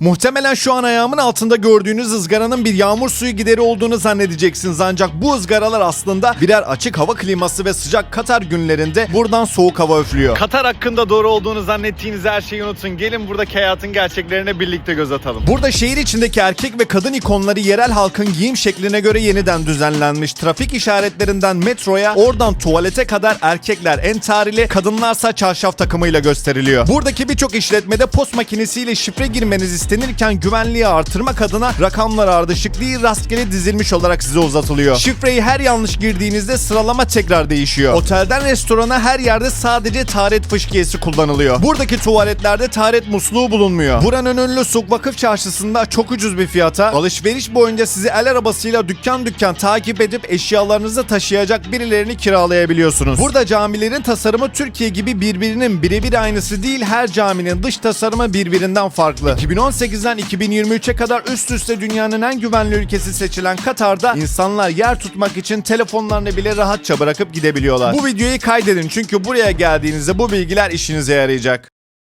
Muhtemelen şu an ayağımın altında gördüğünüz ızgaranın bir yağmur suyu gideri olduğunu zannedeceksiniz ancak bu ızgaralar aslında birer açık hava kliması ve sıcak Katar günlerinde buradan soğuk hava üflüyor. Katar hakkında doğru olduğunu zannettiğiniz her şeyi unutun. Gelin buradaki hayatın gerçeklerine birlikte göz atalım. Burada şehir içindeki erkek ve kadın ikonları yerel halkın giyim şekline göre yeniden düzenlenmiş. Trafik işaretlerinden metroya, oradan tuvalete kadar erkekler entarili, kadınlarsa çarşaf takımıyla gösteriliyor. Buradaki birçok işletmede post makinesiyle şifre girmeniz istenirken güvenliği artırmak adına rakamlar ardışık değil rastgele dizilmiş olarak size uzatılıyor. Şifreyi her yanlış girdiğinizde sıralama tekrar değişiyor. Otelden restorana her yerde sadece taharet fışkiyesi kullanılıyor. Buradaki tuvaletlerde taharet musluğu bulunmuyor. Buranın ünlü Suk Vakıf Çarşısı'nda çok ucuz bir fiyata alışveriş boyunca sizi el arabasıyla dükkan dükkan takip edip eşyalarınızı taşıyacak birilerini kiralayabiliyorsunuz. Burada camilerin tasarımı Türkiye gibi birbirinin birebir aynısı değil her caminin dış tasarımı birbirinden farklı. 2018'den 2023'e kadar üst üste dünyanın en güvenli ülkesi seçilen Katar'da insanlar yer tutmak için telefonlarını bile rahatça bırakıp gidebiliyorlar. Bu videoyu kaydedin çünkü buraya geldiğinizde bu bilgiler işinize yarayacak.